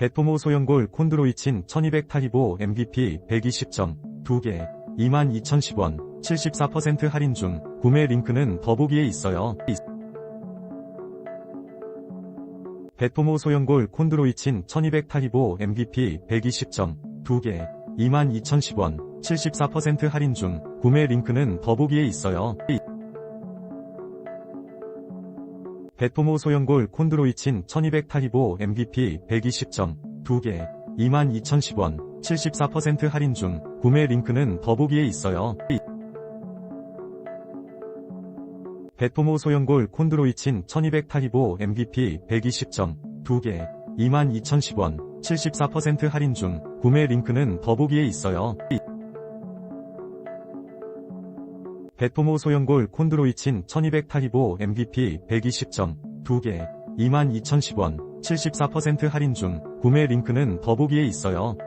베토모 소형골 콘드로이친 1200 타리보 MVP 120점 2개 22,010원 74% 할인 중 구매 링크는 더보기에 있어요. 베토모 소형골 콘드로이친 1200 타리보 MVP 120점 2개 22,010원 74% 할인 중 구매 링크는 더보기에 있어요. 베토모 소형골 콘드로이친 1200 타리보 MVP 120점 2개 22,010원 74% 할인 중 구매 링크는 더보기에 있어요. 베토모 소형골 콘드로이친 1200 타리보 MVP 120점 2개 22,010원 74% 할인 중 구매 링크는 더보기에 있어요. 베토모 소형골 콘드로이친 1200 타리보 MVP 120점 2개 22,010원 74% 할인 중 구매 링크는 더보기에 있어요.